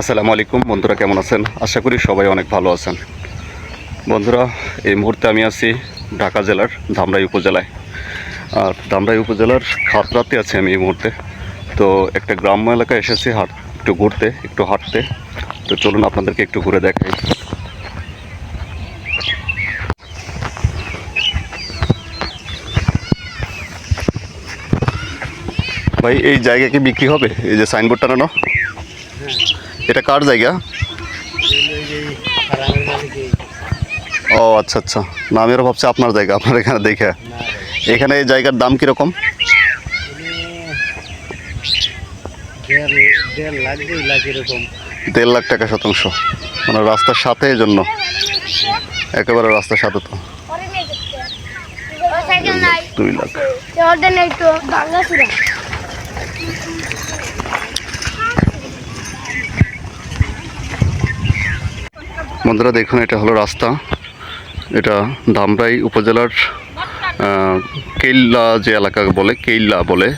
আসসালামু আলাইকুম। বন্ধুরা কেমন আছেন? আশা করি সবাই অনেক ভালো আছেন। বন্ধুরা, এই মুহূর্তে আমি আছি ঢাকা জেলার ধামরাই উপজেলায়। আর ধামরাই উপজেলার খাতরাতে আছি আমি এই মুহূর্তে। তো একটা গ্রাম্য এলাকায় এসেছি হাট একটু ঘুরতে, একটু হাঁটতে। তো চলুন আপনাদেরকে একটু ঘুরে দেখাই। ভাই, এই জায়গা কি বিক্রি হবে? এই যে সাইনবোর্ড টানানো? এটা কার জায়গা? ও আচ্ছা আচ্ছা। না আমি আরও ভাবছি আপনার জায়গা আপনার এখানে দেখে। এখানে এই জায়গার দাম কীরকম? দেড় লাখ টাকা শতাংশ। মানে রাস্তার সাথে এই জন্য। একেবারে রাস্তার সাথে তো। দুই লাখ ওদের নেই তো বাংলাসুরা বন্ধুরা, দেখুন, এটা হলো রাস্তা। এটা ধামরাই উপজেলার কেল্লা যে এলাকা বলে, কেল্লা বলে।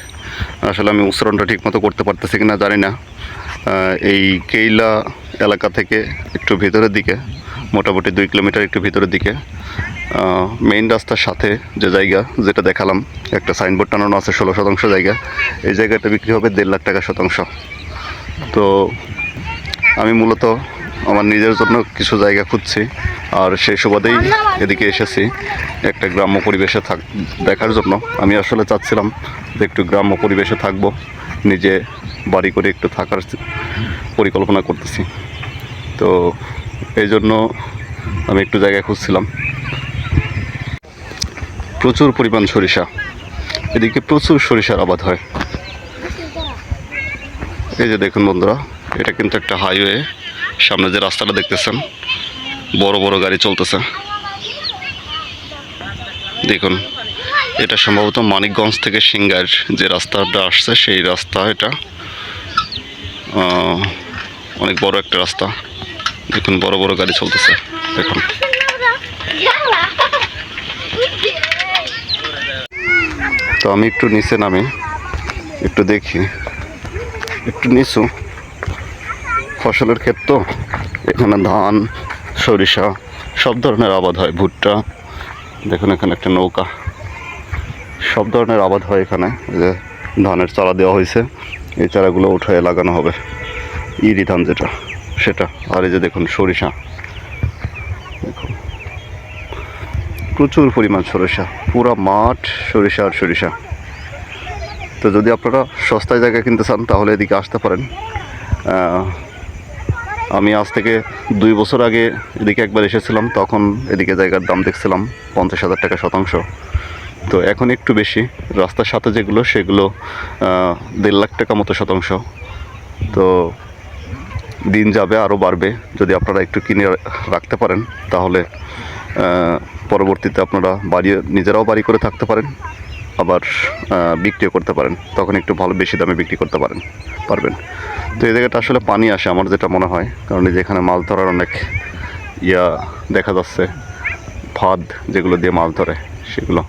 আসলে আমি উচ্চারণটা ঠিকমতো করতে পারতেছি কিনা জানি না। এই কেইলা এলাকা থেকে একটু ভিতরের দিকে, মোটামুটি দুই কিলোমিটার একটু ভিতরের দিকে। মেইন রাস্তার সাথে যে জায়গা যেটা দেখালাম, একটা সাইনবোর্ড টানানো আছে, ষোলো শতাংশ জায়গা। এই জায়গাটা বিক্রি হবে দেড় লাখ টাকা শতাংশ। তো আমি মূলত আমার নিজের জন্য কিছু জায়গা খুঁজছি, আর সেই সুবাদেই এদিকে এসেছি একটা গ্রাম্য পরিবেশে থাক দেখার জন্য। আমি আসলে চাচ্ছিলাম যে একটু গ্রাম্য পরিবেশে থাকব, নিজে বাড়ি করে একটু থাকার পরিকল্পনা করতেছি। তো এই জন্য আমি একটু জায়গা খুঁজছিলাম। প্রচুর পরিমাণ সরিষা। এদিকে প্রচুর সরিষার আবাদ হয়। এই যে দেখুন বন্ধুরা, এটা কিন্তু একটা হাইওয়ে সামনে যে রাস্তাটা দেখতেছেন, বড় বড় গাড়ি চলতেছে। দেখুন, এটা সম্ভবত মানিকগঞ্জ থেকে সিঙ্গার যে রাস্তাটা আসছে, সেই রাস্তা এটা। অনেক বড় একটা রাস্তা। দেখুন, বড় বড় গাড়ি চলতেছে। দেখুন। তো আমি একটু নিচে নামি, একটু দেখি। একটু নিচু। ফসলের ক্ষেত তো এখানে ধান, সরিষা, সব ধরনের আবাদ হয়, ভুট্টা, দেখুন এখানে একটা নৌকা। সব ধরনের আবাদ হয় এখানে যে ধানের চারা দেওয়া হয়েছে, এই চারাগুলো উঠায় লাগানো হবে, ইরি ধান যেটা, সেটা। আর এই যে দেখুন সরিষা, দেখুন। প্রচুর পরিমাণ সরিষা, পুরা মাঠ সরিষা আর সরিষা। তো যদি আপনারা সস্তায় জায়গায় কিনতে চান, তাহলে এদিকে আসতে পারেন। আমি আজ থেকে দুই বছর আগে এদিকে একবার এসেছিলাম, তখন এদিকে জায়গার দাম দেখছিলাম পঞ্চাশ হাজার টাকা শতাংশ। তো এখন একটু বেশি, রাস্তার সাথে যেগুলো, সেগুলো দেড় লাখ টাকা মতো শতাংশ। তো দিন যাবে আরও বাড়বে। যদি আপনারা একটু কিনে রাখতে পারেন, তাহলে পরবর্তীতে আপনারা বাড়ি নিজেরাও বাড়ি করে থাকতে পারেন। আবার বিক্রিও করতে পারেন। তখন একটু ভালো, বেশি দামে বিক্রি করতে পারেন, পারবেন। তো এই জায়গাটা আসলে পানি আসে আমার যেটা মনে হয়। কারণ এই যে এখানে মাছ ধরার অনেক ইয়া দেখা যাচ্ছে, ফাঁদ যেগুলো দিয়ে মাছ ধরে সেগুলো।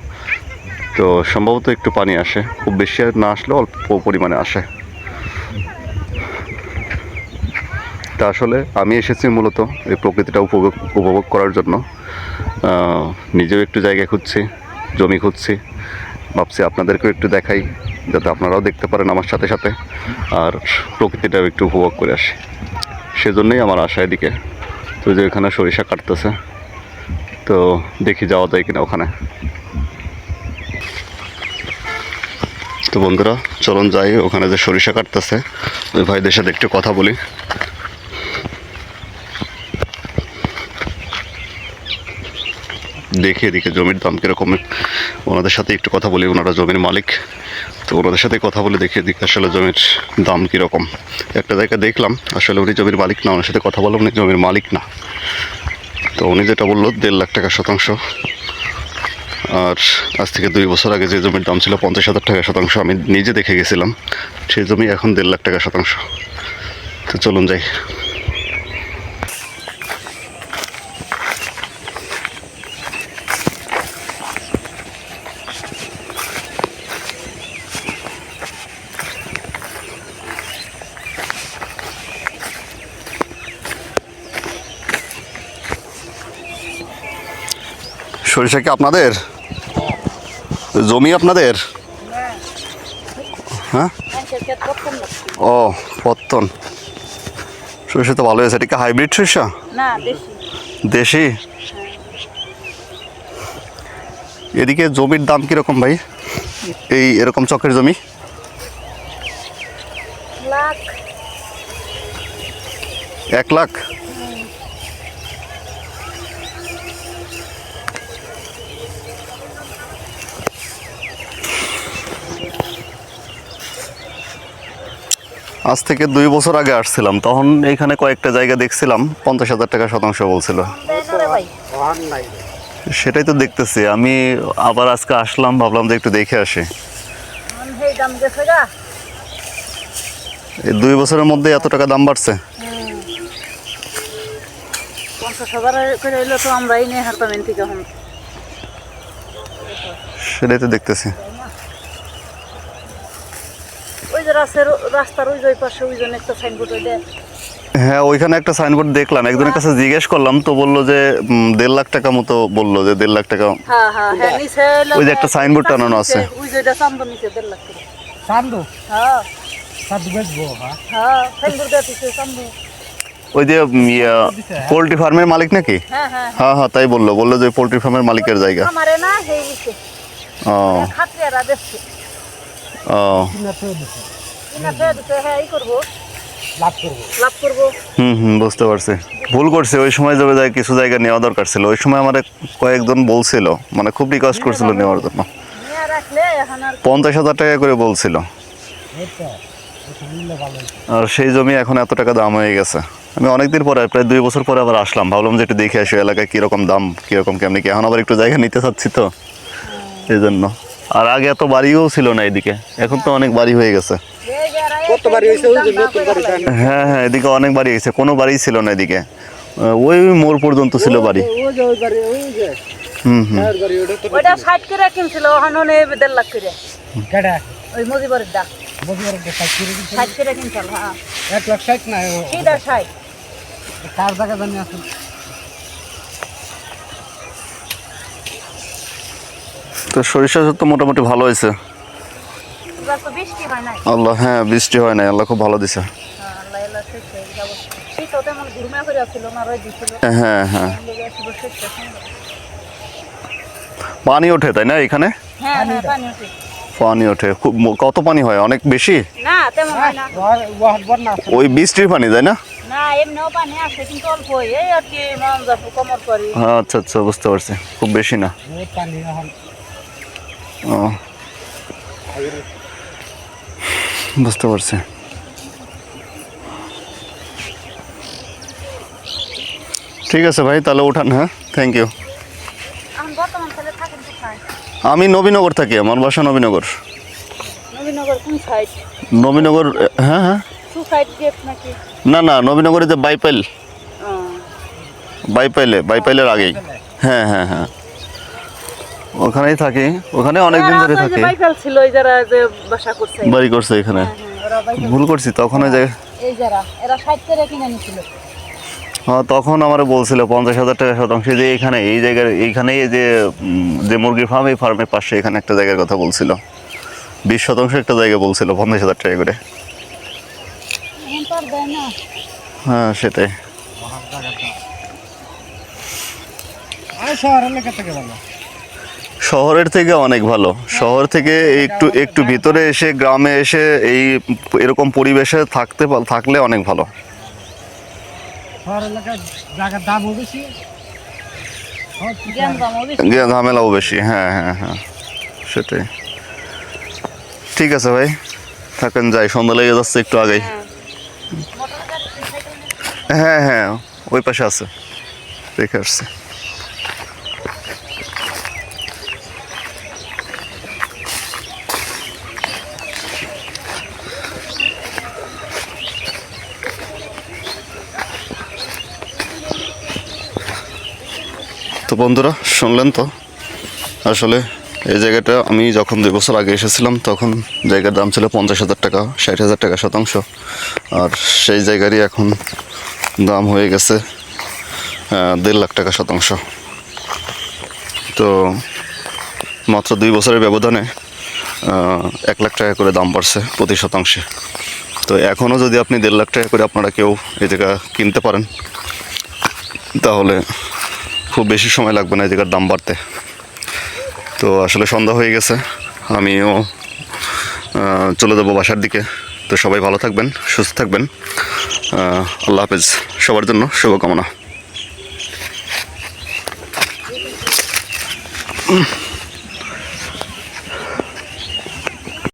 তো সম্ভবত একটু পানি আসে, খুব বেশি না আসলেও অল্প পরিমাণে আসে। তা আসলে আমি এসেছি মূলত এই প্রকৃতিটা উপভোগ উপভোগ করার জন্য। নিজেও একটু জায়গা খুঁজছি, জমি খুঁজছি। ভাবছি আপনাদেরকেও একটু দেখাই, যাতে আপনারাও দেখতে পারেন আমার সাথে সাথে, আর প্রকৃতিটাও একটু উপভোগ করে আসি। সেজন্যই আমার আশা এদিকে। তো যে ওখানে সরিষা কাটতেছে, তো দেখি যাওয়া যায় কিনা ওখানে। তো বন্ধুরা, চলুন যাই, ওখানে যে সরিষা কাটতেছে, ওই ভাইদের সাথে একটু কথা বলি। দেখি এদিকে জমির দাম কীরকম? ওনাদের সাথে একটু কথা বলি, ওনারা জমির মালিক। তো ওনাদের সাথে কথা বলে দেখি এদিকে আসলে জমির দাম কীরকম। একটা জায়গা দেখলাম, আসলে উনি জমির মালিক না, ওনার সাথে কথা বললাম উনি জমির মালিক না। তো উনি যেটা বলল, দেড় লাখ টাকা শতাংশ। আর আজ থেকে দুই বছর আগে যে জমির দাম ছিল পঞ্চাশ হাজার টাকা শতাংশ, আমি নিজে দেখে গেছিলাম, সেই জমি এখন দেড় লাখ টাকা শতাংশ। তো চলুন যাই। সরিষা কি আপনাদের? জমি আপনাদের? হ্যাঁ? ও পত্তন। সরিষা তো ভালো হয়েছে এটা কি হাইব্রিড সরিষা? দেশি। দেশি? এদিকে জমির দাম কীরকম ভাই? এই এরকম চকের জমি? এক লাখ? আজ থেকে দুই বছর আগে আসছিলাম। তখন এইখানে কয়েকটা জায়গা দেখছিলাম, পঞ্চাশ হাজার টাকা শতাংশ বলছিল। সেটাই তো দেখতেছি। আমি আবার আজকে আসলাম, ভাবলাম যে একটু দেখে আসি। এই দুই বছরের মধ্যে এত টাকা দাম বাড়ছে? এখন সেটাই তো দেখতেছি ওই যে রাস্তার রাস্তার ওই ওই পাশে ওই জন্য একটা সাইনবোর্ড দেয়। হ্যাঁ ওইখানে একটা সাইনবোর্ড দেখলাম। একজনের কাছে জিজ্ঞেস করলাম তো বলল যে দেড় লাখ টাকা মতো বলল যে দেড় লাখ টাকা হ্যাঁ হ্যাঁ হ্যাঁ ওই যে একটা signboard টানানো আছে। ওই যে এটা চান্দন নিচে দেড় লাখ করে। চান্দু? হ্যাঁ। চান্দু বেচবো হ্যাঁ হ্যাঁ সাইনবোর্ড দেওয়া দিচ্ছে ওই যে পোলট্রি ফার্মের মালিক নাকি? হ্যাঁ হ্যাঁ হ্যাঁ। হ্যাঁ তাই বলল। বলল যে পোলট্রি ফার্মের মালিকের জায়গা। আমারে না সেই নিচে ও। ও। হ্যাঁ এই করব। লাভ করব। লাভ করব। হুম হুম বুঝতে পারছি। ভুল করছে ওই সময় যাবে যায় কিছু জায়গা নেওয়া দরকার ছিল। ওই সময় আমার কয়েকজন বলছিল মানে খুব রিকোয়েস্ট করছিল নেওয়ার জন্য। নিয়ে রাখলে এখন আর পঞ্চাশ হাজার টাকা করে বলছিল। আর সেই জমি এখন এত টাকা দাম হয়ে গেছে। আমি অনেকদিন পরে প্রায় দুই বছর পরে আবার আসলাম। ভাবলাম যে একটু দেখে আসি এলাকায় কীরকম দাম কীরকম কেমনি কি। এখন আবার একটু জায়গা নিতে চাচ্ছি তো এই জন্য। আর আগে এত বাড়িও ছিল না এদিকে। এখন তো অনেক বাড়ি হয়ে গেছে। এই যারা কত বাড়ি হয়েছে? ওই যে নতুন বাড়ি দেন হ্যাঁ হ্যাঁ এদিকে অনেক বাড়ি গেছে কোনো বাড়ি ছিল না এদিকে। ওই মোড় পর্যন্ত ছিল বাড়ি। ওই যে ওই বাড়ি ওই যে। হুম হুম। ওটা তো ওইটা ষাট করে কিনছিল ওখানে দেড় লাখ করে। ওই মুজিবরের দা। বদিবার একটা সাইড করে দিছে ষাট করে কিনছিল হ্যাঁ। এক লাখ ষাট না ও- ষাট। কার জায়গা জানি আছে তো সরিষা তো মোটামুটি ভালো হয়েছে এবার তো বৃষ্টি হয় নাই আল্লাহ হ্যাঁ বৃষ্টি হয় না আল্লাহ খুব ভালো দিছে। হ্যাঁ, হয়ে হ্যাঁ হ্যাঁ। পানি ওঠে তাই না এখানে? হ্যাঁ হ্যাঁ পানি ওঠে। খুব কত পানি হয়? অনেক বেশি? হয় ওই বৃষ্টির পানি তাই না? না এমনিও পানি আসে কিন্তু অল্প এই আর কি মন যাব কমর করি আচ্ছা আচ্ছা বুঝতে পারছি। খুব বেশি না। বহুত পানি এখন। ও। বুঝতে পারছি। ঠিক আছে ভাই তাহলে উঠান হ্যাঁ? থ্যাংক ইউ আমি নবীনগর থাকি আমার বাসা নবীনগর। নবীনগর হ্যাঁ হ্যাঁ। না না নবীনগরে যে বাইপাইল বাইপাইলে বাইপাইলের আগেই। হ্যাঁ হ্যাঁ হ্যাঁ। ওখানেই থাকি। ওখানে অনেক দিন ধরে থাকি। বাইকাল ছিল ওই যারা যে বাসা করছে। বাড়ি করছে এখানে। হ্যাঁ, হ্যাঁ, ভুল করছি তখন ওই যে এই যারা এরা ষাট করে কিনে নিছিল হ্যাঁ তখন আমার বলছিল পঞ্চাশ হাজার টাকা শতাংশ। যে এখানে এই জায়গার এইখানে যে যে মুরগির ফার্ম এই ফার্মের পাশে এখানে একটা জায়গার কথা বলছিল। বিশ শতাংশ একটা জায়গা বলছিল পঞ্চাশ হাজার টাকা করে। হ্যাঁ সেটাই। আর শহর এলাকা থেকে ভালো শহরের থেকে অনেক ভালো। শহর থেকে একটু একটু ভিতরে এসে গ্রামে এসে এই এরকম পরিবেশে থাকতে থাকলে অনেক ভালো। ঝামেলাও বেশি হ্যাঁ হ্যাঁ হ্যাঁ সেটাই। ঠিক আছে ভাই থাকেন যাই সন্ধ্যা লেগে যাচ্ছে একটু আগেই। নিয়ে হ্যাঁ হ্যাঁ ওই পাশে আছে রেখে আসছে। তো বন্ধুরা, শুনলেন তো? আসলে এই জায়গাটা আমি যখন দুই বছর আগে এসেছিলাম, তখন জায়গার দাম ছিল পঞ্চাশ হাজার টাকা, ষাট হাজার টাকা শতাংশ। আর সেই জায়গারই এখন দাম হয়ে গেছে দেড় লাখ টাকা শতাংশ। তো মাত্র দুই বছরের ব্যবধানে এক লাখ টাকা করে দাম বাড়ছে প্রতি শতাংশে। তো এখনও যদি আপনি দেড় লাখ টাকা করে আপনারা কেউ এই জায়গা কিনতে পারেন, তাহলে খুব বেশি সময় লাগবে না জায়গার দাম বাড়তে। তো আসলে সন্ধ্যা হয়ে গেছে, আমিও চলে যাব বাসার দিকে। তো সবাই ভালো থাকবেন, সুস্থ থাকবেন। আল্লাহ হাফেজ। সবার জন্য শুভকামনা।